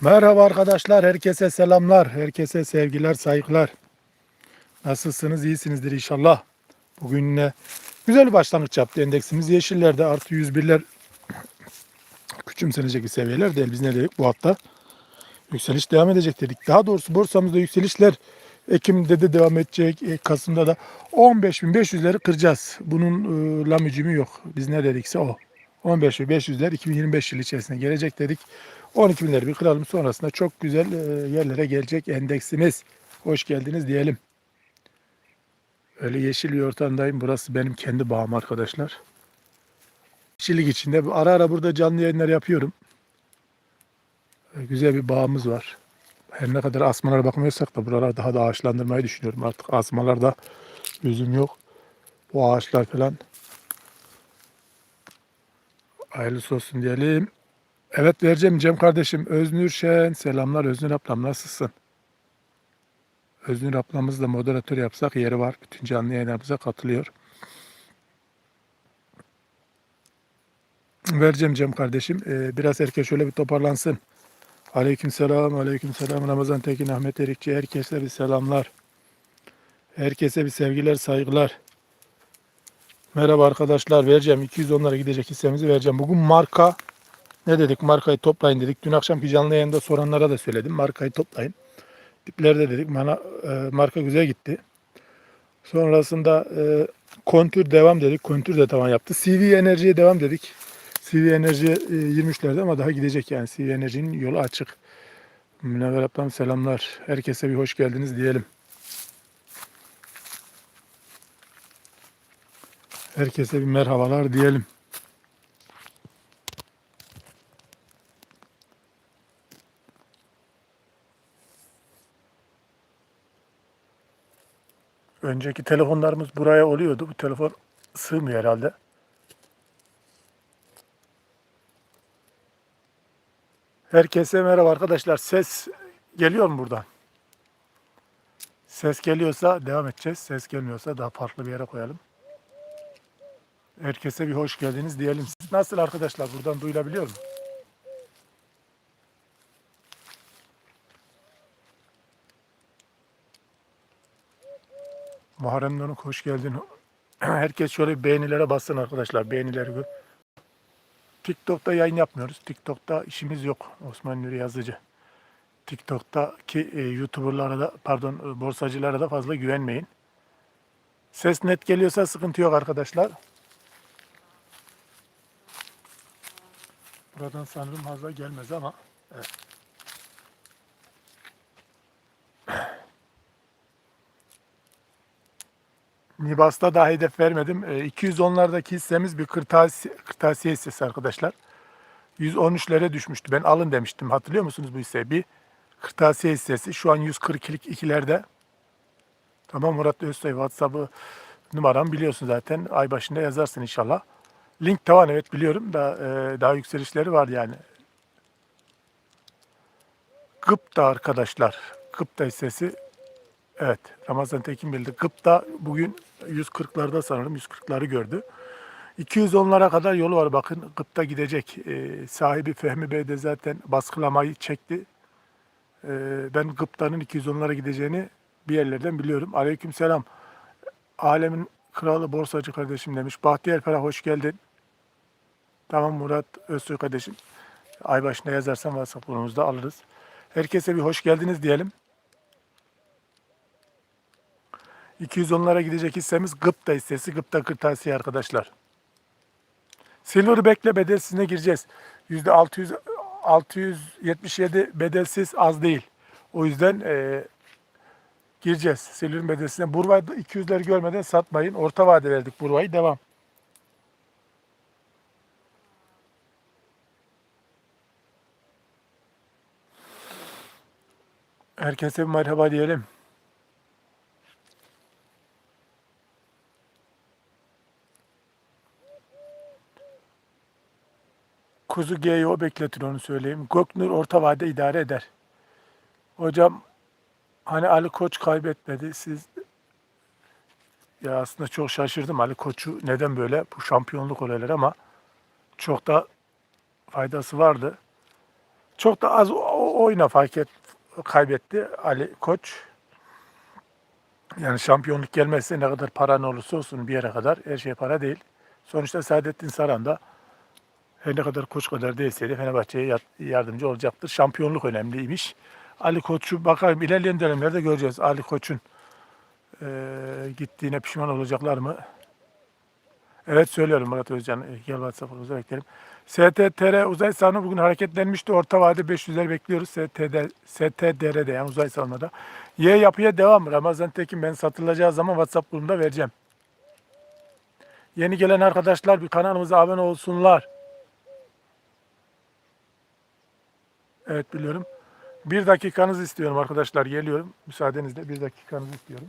Merhaba arkadaşlar, herkese selamlar, herkese sevgiler, saygılar. Nasılsınız, iyisinizdir inşallah. Bugün yine güzel bir başlangıç yaptı endeksimiz. Yeşillerde artı 101'ler küçümsenecek bir seviyeler değil. Biz ne dedik bu hafta? Yükseliş devam edecek dedik. Daha doğrusu borsamızda yükselişler Ekim'de de devam edecek. e, Kasım'da da 15.500'leri kıracağız. Bunun e, lamücümü yok. Biz ne dedikse o. 15.500'ler 2025 yılı içerisinde gelecek dedik. 12 binleri bir kıralım sonrasında çok güzel e, yerlere gelecek endeksimiz. Hoş geldiniz diyelim. Öyle yeşil bir ortamdayım. Burası benim kendi bağım arkadaşlar. Yeşillik içinde ara ara burada canlı yayınlar yapıyorum. Güzel bir bağımız var. Her ne kadar asmalara bakmıyorsak da buralar daha da ağaçlandırmayı düşünüyorum. Artık asmalarda gözüm yok. Bu ağaçlar falan hayırlısı olsun diyelim. Evet vereceğim Cem kardeşim. Öznür Şen. Selamlar Öznür ablam nasılsın? Öznür ablamız da moderatör yapsak yeri var. Bütün canlı yayınlarımıza katılıyor. Vereceğim Cem kardeşim. Ee, biraz herkes şöyle bir toparlansın. Aleyküm selam, aleyküm selam. Ramazan Tekin, Ahmet Erikçi. Herkese bir selamlar. Herkese bir sevgiler, saygılar. Merhaba arkadaşlar. Vereceğim. 210'lara gidecek hissemizi vereceğim. Bugün marka ne dedik? Markayı toplayın dedik. Dün akşamki canlı yayında soranlara da söyledim. Markayı toplayın. Diplerde dedik. Bana e, marka güzel gitti. Sonrasında e, kontür devam dedik. Kontür de tamam yaptı. CV enerjiye devam dedik. CV enerji e, 23'lerde ama daha gidecek yani. CV enerjinin yolu açık. Münevver ablam selamlar. Herkese bir hoş geldiniz diyelim. Herkese bir merhabalar diyelim. Önceki telefonlarımız buraya oluyordu. Bu telefon sığmıyor herhalde. Herkese merhaba arkadaşlar. Ses geliyor mu buradan? Ses geliyorsa devam edeceğiz. Ses gelmiyorsa daha farklı bir yere koyalım. Herkese bir hoş geldiniz diyelim. Nasıl arkadaşlar? Buradan duyulabiliyor mu? Muharrem Donuk hoş geldin. Herkes şöyle beğenilere bassın arkadaşlar. Beğenileri gör. TikTok'ta yayın yapmıyoruz. TikTok'ta işimiz yok. Osman Nuri Yazıcı. TikTok'taki e, YouTuber'lara da pardon e, borsacılara da fazla güvenmeyin. Ses net geliyorsa sıkıntı yok arkadaşlar. Buradan sanırım fazla gelmez ama evet. Nibas'ta daha hedef vermedim. E, 210'lardaki hissemiz bir kırtasiye, kırtasiye hissesi arkadaşlar. 113'lere düşmüştü. Ben alın demiştim. Hatırlıyor musunuz bu hisseyi? Bir kırtasiye hissesi. Şu an 142'lik ikilerde. Tamam Murat Özsoy WhatsApp'ı numaram biliyorsun zaten. Ay başında yazarsın inşallah. Link tavan evet biliyorum da e, daha yükselişleri var yani. Gıpta arkadaşlar. Gıpta hissesi Evet, Ramazan Tekin bildi. Gıpta bugün 140'larda sanırım 140'ları gördü. 210'lara kadar yolu var bakın. Gıpta gidecek. Ee, sahibi Fehmi Bey de zaten baskılamayı çekti. Ee, ben Gıpta'nın 210'lara gideceğini bir yerlerden biliyorum. Aleyküm selam. Alemin kralı borsacı kardeşim demiş. Bahtiyar Ferah hoş geldin. Tamam Murat Özsoy kardeşim. Ay başında yazarsan WhatsApp grubumuzda alırız. Herkese bir hoş geldiniz diyelim. 210'lara gidecek hissemiz Gıpta hissesi. Gıpta kırtasiye arkadaşlar. Silver bekle bedelsizine gireceğiz. %600 677 bedelsiz az değil. O yüzden e, gireceğiz. Silver'ın bedelsizine. Burva'yı 200'leri görmeden satmayın. Orta vade verdik Burva'yı. Devam. Herkese bir merhaba diyelim. Kuzu GYO bekletin onu söyleyeyim. Göknur orta vade idare eder. Hocam hani Ali Koç kaybetmedi. Siz ya aslında çok şaşırdım Ali Koç'u neden böyle bu şampiyonluk olayları ama çok da faydası vardı. Çok da az oyuna fark et, kaybetti Ali Koç. Yani şampiyonluk gelmezse ne kadar para ne olursa olsun bir yere kadar her şey para değil. Sonuçta Saadettin Saran da her ne kadar koç kadar değilse de Fenerbahçe'ye yar- yardımcı olacaktır. Şampiyonluk önemliymiş. Ali Koç'u bakalım ilerleyen dönemlerde göreceğiz. Ali Koç'un eee, gittiğine pişman olacaklar mı? Evet söylüyorum Murat Özcan. Eh, Gel WhatsApp'ımıza beklerim. STTR uzay sahanı bugün hareketlenmişti. Orta vade 500'ler bekliyoruz. STD, STDR'de yani uzay sahanada. Y yapıya devam. Ramazan Tekin ben satılacağı zaman WhatsApp grubunda vereceğim. Yeni gelen arkadaşlar bir kanalımıza abone olsunlar. Evet biliyorum. Bir dakikanızı istiyorum arkadaşlar. Geliyorum. Müsaadenizle bir dakikanızı istiyorum.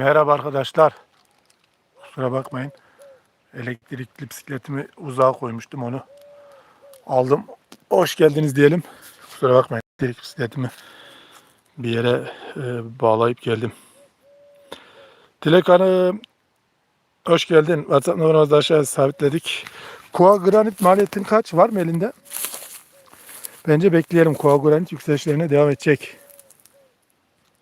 Merhaba arkadaşlar. Kusura bakmayın. Elektrikli bisikletimi uzağa koymuştum onu. Aldım. Hoş geldiniz diyelim. Kusura bakmayın. Elektrik bisikletimi bir yere e, bağlayıp geldim. Dilek Hanım hoş geldin. WhatsApp numaramızı aşağıya sabitledik. Koa granit maliyetin kaç? Var mı elinde? Bence bekleyelim. Koa granit yükselişlerine devam edecek.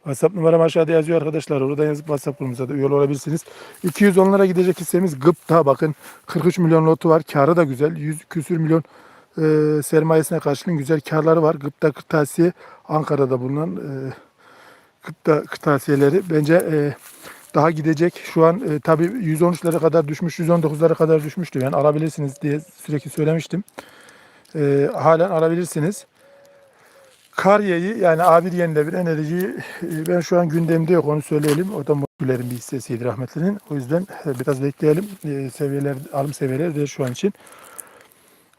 WhatsApp numaram aşağıda yazıyor arkadaşlar. Oradan yazıp WhatsApp grubumuza da üye olabilirsiniz. 210'lara gidecek hissemiz gıpta. Bakın 43 milyon lotu var. Karı da güzel. 100 küsür milyon e, sermayesine karşılığın güzel karları var. Gıpta kırtasiye Ankara'da bulunan e, gıpta kırtasiyeleri bence e, daha gidecek. Şu an e, tabii 113'lere kadar düşmüş, 119'lara kadar düşmüştü. Yani alabilirsiniz diye sürekli söylemiştim. e, halen alabilirsiniz. Kariyeyi yani A1 yenilebilen enerjiyi e, ben şu an gündemde yok onu söyleyelim. O da Mutluler'in bir hissesiydi rahmetlinin. O yüzden e, biraz bekleyelim. E, seviyeler, alım seviyeleri de şu an için.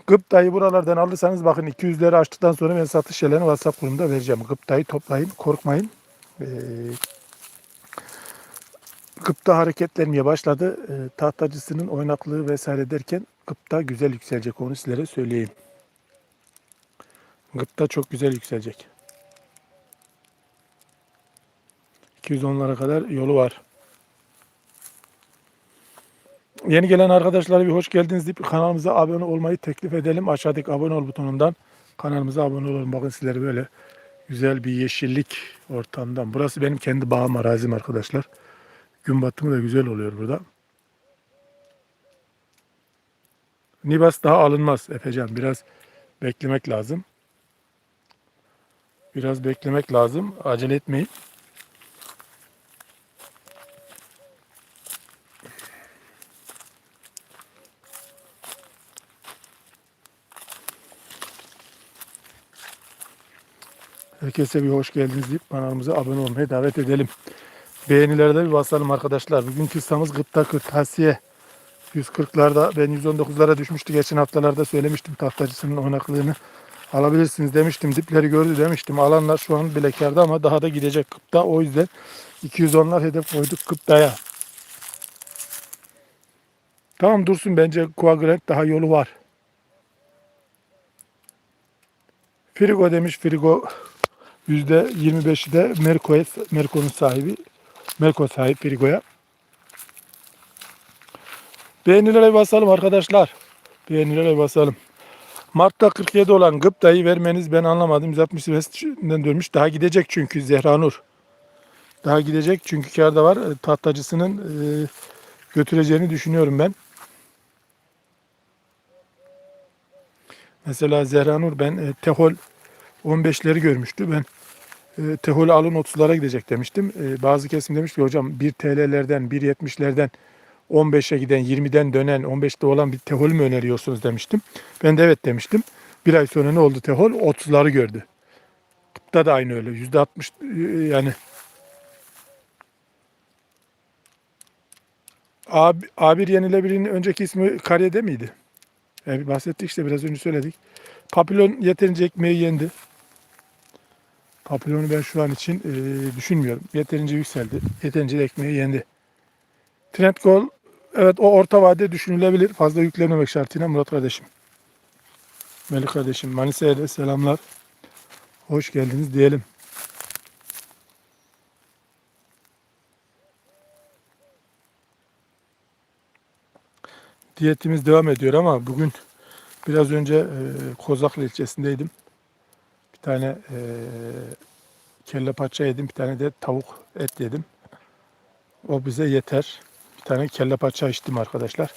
Gıptayı buralardan alırsanız bakın 200'leri açtıktan sonra ben satış yerlerini WhatsApp grubunda vereceğim. Gıptayı toplayın, korkmayın. Ee, Gıpta hareketlenmeye başladı. Tahtacısının oynaklığı vesaire derken Gıpta güzel yükselecek onu sizlere söyleyeyim. Gıpta çok güzel yükselecek. 210'lara kadar yolu var. Yeni gelen arkadaşlara bir hoş geldiniz deyip kanalımıza abone olmayı teklif edelim. Aşağıdaki abone ol butonundan kanalımıza abone olun. Bakın sizlere böyle güzel bir yeşillik ortamdan. Burası benim kendi bağım arazim arkadaşlar. Gün batımı da güzel oluyor burada. Nibas daha alınmaz Efecan. Biraz beklemek lazım. Biraz beklemek lazım. Acele etmeyin. Herkese bir hoş geldiniz deyip kanalımıza abone olmaya davet edelim. Beğenilerde bir basalım arkadaşlar. Bugünkü kıssamız gıpta kırtasiye. 140'larda ben 119'lara düşmüştü. Geçen haftalarda söylemiştim tahtacısının oynaklığını alabilirsiniz demiştim. Dipleri gördü demiştim. Alanlar şu an bile kârda ama daha da gidecek gıpta. O yüzden 210'lar hedef koyduk gıptaya. Tamam dursun bence Coagrant daha yolu var. Frigo demiş Frigo %25'i de Merco'ya, Merco'nun sahibi. Merco sahip Frigo'ya. Beğenilere basalım arkadaşlar. Beğenilere basalım. Mart'ta 47 olan gıptayı vermeniz ben anlamadım. 165'den dönmüş. Daha gidecek çünkü Zehranur. Daha gidecek çünkü kârda var. E, Tahtacısının e, götüreceğini düşünüyorum ben. Mesela Zehranur ben e, Tehol 15'leri görmüştü. Ben e, Tehol alın 30'lara gidecek demiştim. Bazı kesim demiş ki hocam 1 TL'lerden 1.70'lerden 15'e giden 20'den dönen 15'te olan bir Tehol mü öneriyorsunuz demiştim. Ben de evet demiştim. Bir ay sonra ne oldu Tehol? 30'ları gördü. Kıpta da aynı öyle. %60 e, yani A, A1 yenilebilir'in önceki ismi Karyede miydi? Yani bahsettik işte biraz önce söyledik. Papillon yeterince ekmeği yendi. Papillon'u ben şu an için e, düşünmüyorum. Yeterince yükseldi. Yeterince ekmeği yendi. Trend evet o orta vade düşünülebilir. Fazla yüklememek şartıyla Murat kardeşim. Melih kardeşim Manisa'ya da selamlar. Hoş geldiniz diyelim. Diyetimiz devam ediyor ama bugün biraz önce e, Kozaklı ilçesindeydim. Bir tane e, kelle paça yedim, bir tane de tavuk et yedim. O bize yeter. Bir tane kelle paça içtim arkadaşlar.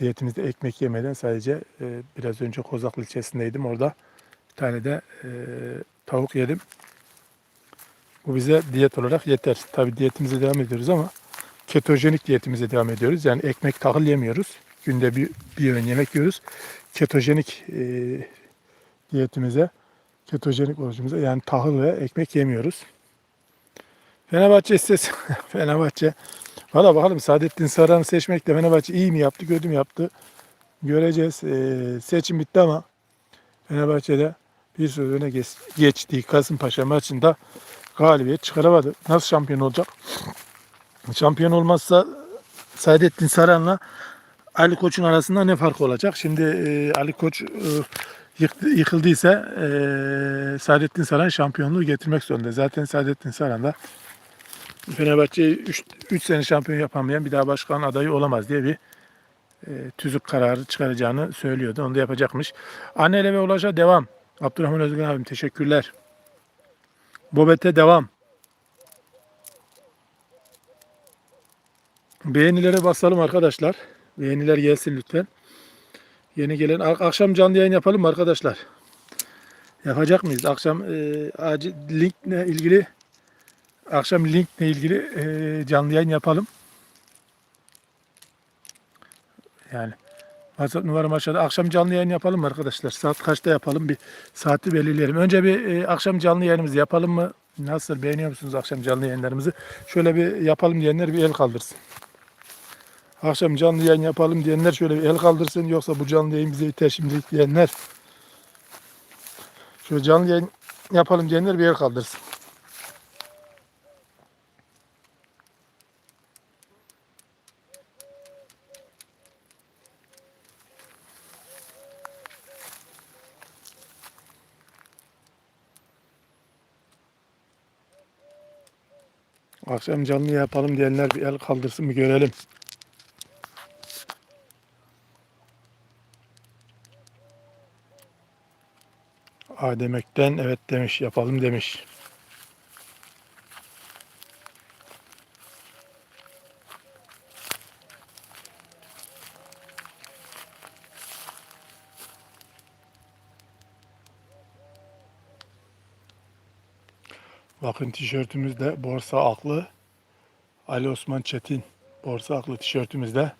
Diyetimizde ekmek yemeden sadece e, biraz önce Kozaklı ilçesindeydim. Orada bir tane de e, tavuk yedim. Bu bize diyet olarak yeter. Tabi diyetimize devam ediyoruz ama ketojenik diyetimize devam ediyoruz. Yani ekmek tahıl yemiyoruz. Günde bir, bir öğün yemek yiyoruz. Ketojenik e, diyetimize, ketojenik orucumuza yani tahıl ve ekmek yemiyoruz. Fenerbahçe istese Fenerbahçe Valla bakalım Saadettin Saran'ı seçmekle Fenerbahçe iyi mi yaptı, kötü mü yaptı göreceğiz. Ee, seçim bitti ama Fenerbahçe'de bir süre öne geç, geçtiği Kasımpaşa maçında galibiyet çıkaramadı. Nasıl şampiyon olacak? Şampiyon olmazsa Saadettin Saran'la Ali Koç'un arasında ne fark olacak? Şimdi e, Ali Koç e, yıktı, yıkıldıysa e, Saadettin Saran şampiyonluğu getirmek zorunda. Zaten Saadettin Saran da Fenerbahçe'yi 3 sene şampiyon yapamayan bir daha başkan adayı olamaz diye bir e, tüzük kararı çıkaracağını söylüyordu. Onu da yapacakmış. Annele ve Ulaş'a devam. Abdurrahman Özgün abim teşekkürler. Bobet'e devam. Beğenilere basalım arkadaşlar. Beğeniler gelsin lütfen. Yeni gelen ak- akşam canlı yayın yapalım arkadaşlar? Yapacak mıyız? Akşam e, acil linkle ilgili akşam linkle ilgili e, canlı yayın yapalım. Yani WhatsApp numaram aşağıda. Akşam canlı yayın yapalım mı arkadaşlar? Saat kaçta yapalım? Bir saati belirleyelim. Önce bir e, akşam canlı yayınımızı yapalım mı? Nasıl beğeniyor musunuz akşam canlı yayınlarımızı? Şöyle bir yapalım diyenler bir el kaldırsın. Akşam canlı yayın yapalım diyenler şöyle bir el kaldırsın. Yoksa bu canlı yayın bize yeter şimdilik diyenler. Şöyle canlı yayın yapalım diyenler bir el kaldırsın. Akşam canlı yapalım diyenler bir el kaldırsın bir görelim. A demekten evet demiş yapalım demiş. Bakın tişörtümüzde borsa aklı Ali Osman Çetin borsa aklı tişörtümüzde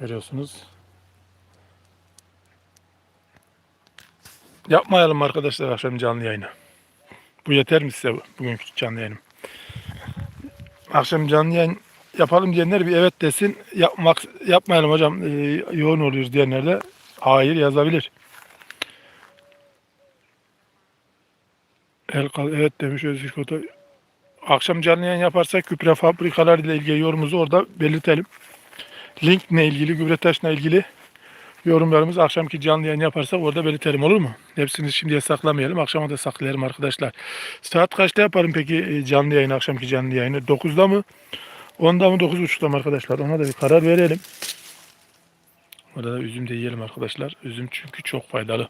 görüyorsunuz. Yapmayalım arkadaşlar akşam canlı yayını. Bu yeter mi size bu- bugünkü canlı yayınım? Akşam canlı yayın yapalım diyenler bir evet desin. Yapmak yapmayalım hocam. Ee, yoğun oluyoruz diyenler de hayır yazabilir. El kal evet demiş Özgür Koto. Akşam canlı yayın yaparsak gübre fabrikaları ile ilgili yorumumuzu orada belirtelim. Link ne ilgili, gübre taşla ilgili yorumlarımız akşamki canlı yayın yaparsak orada belirtelim olur mu? Hepsini şimdiye saklamayalım. Akşama da saklayalım arkadaşlar. Saat kaçta yaparım peki e, canlı yayın, akşamki canlı yayını? 9'da mı? 10'da mı 9.30'da mı arkadaşlar? Ona da bir karar verelim. Orada da üzüm de yiyelim arkadaşlar. Üzüm çünkü çok faydalı.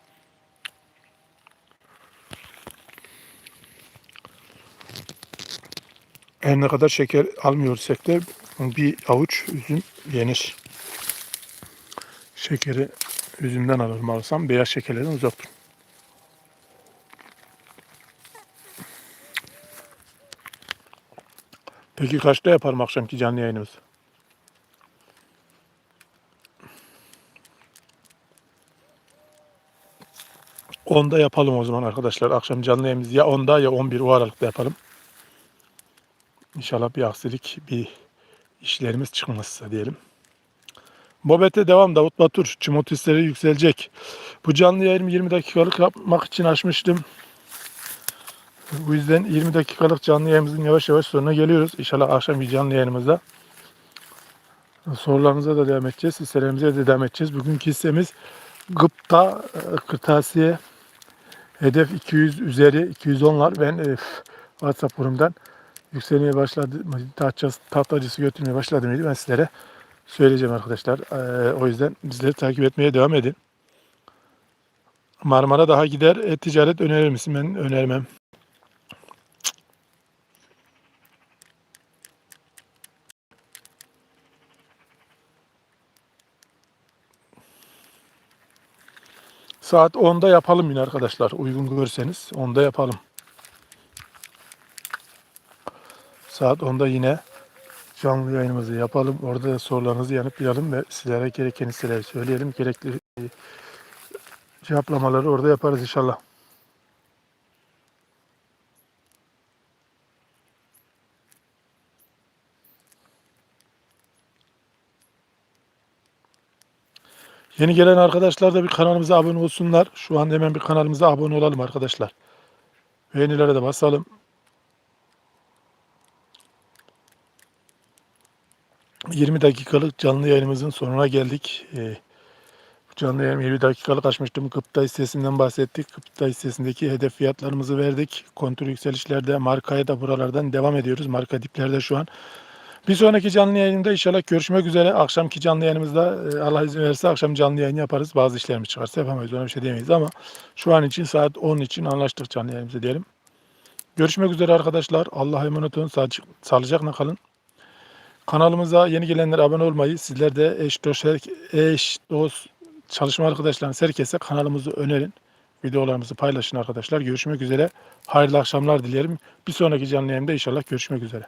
Her ne kadar şeker almıyorsak da bir avuç üzüm yenir. Şekeri üzümden alırım alsam beyaz şekerlerden uzak durun. Peki kaçta yaparım akşamki canlı yayınımızı? Onda yapalım o zaman arkadaşlar. Akşam canlı yayınımızı ya 10'da ya 11 o aralıkta yapalım. İnşallah bir aksilik, bir işlerimiz çıkmazsa diyelim. Mobete devam Davut Batur. Çimotistleri yükselecek. Bu canlı yayını 20 dakikalık yapmak için açmıştım. Bu yüzden 20 dakikalık canlı yayınımızın yavaş yavaş sonuna geliyoruz. İnşallah akşam bir canlı yayınımızda sorularınıza da devam edeceğiz. Hisselerimize de devam edeceğiz. Bugünkü hissemiz gıpta e, kırtasiye hedef 200 üzeri 210'lar. Ben e, WhatsApp grubumdan yükselmeye başladı. Tahtacısı, tahtacısı götürmeye başladı mıydı ben sizlere söyleyeceğim arkadaşlar. Ee, o yüzden bizleri takip etmeye devam edin. Marmara daha gider. E-ticaret önerir misin? Ben önermem. Saat 10'da yapalım yine arkadaşlar. Uygun görürseniz 10'da yapalım. Saat 10'da yine canlı yayınımızı yapalım. Orada da sorularınızı yanıtlayalım ve sizlere gereken hisseleri söyleyelim. Gerekli cevaplamaları orada yaparız inşallah. Yeni gelen arkadaşlar da bir kanalımıza abone olsunlar. Şu an hemen bir kanalımıza abone olalım arkadaşlar. Beğenilere de basalım. 20 dakikalık canlı yayınımızın sonuna geldik. Bu canlı yayın 20 dakikalık açmıştım. Gıpta hissesinden bahsettik. Gıpta hissesindeki hedef fiyatlarımızı verdik. Kontur yükselişlerde markaya da buralardan devam ediyoruz. Marka diplerde şu an. Bir sonraki canlı yayında inşallah görüşmek üzere. Akşamki canlı yayınımızda e, Allah izin verirse akşam canlı yayın yaparız. Bazı işlerimiz çıkarsa yapamayız. Ona bir şey diyemeyiz ama şu an için saat 10 için anlaştık canlı yayınımızı diyelim. Görüşmek üzere arkadaşlar. Allah'a emanet olun. Sağlıcak- Sağlıcakla kalın. Kanalımıza yeni gelenler abone olmayı, sizler de eş dost, eş, dost çalışma arkadaşlarınız herkese kanalımızı önerin. Videolarımızı paylaşın arkadaşlar. Görüşmek üzere. Hayırlı akşamlar dilerim. Bir sonraki canlı yayında inşallah görüşmek üzere.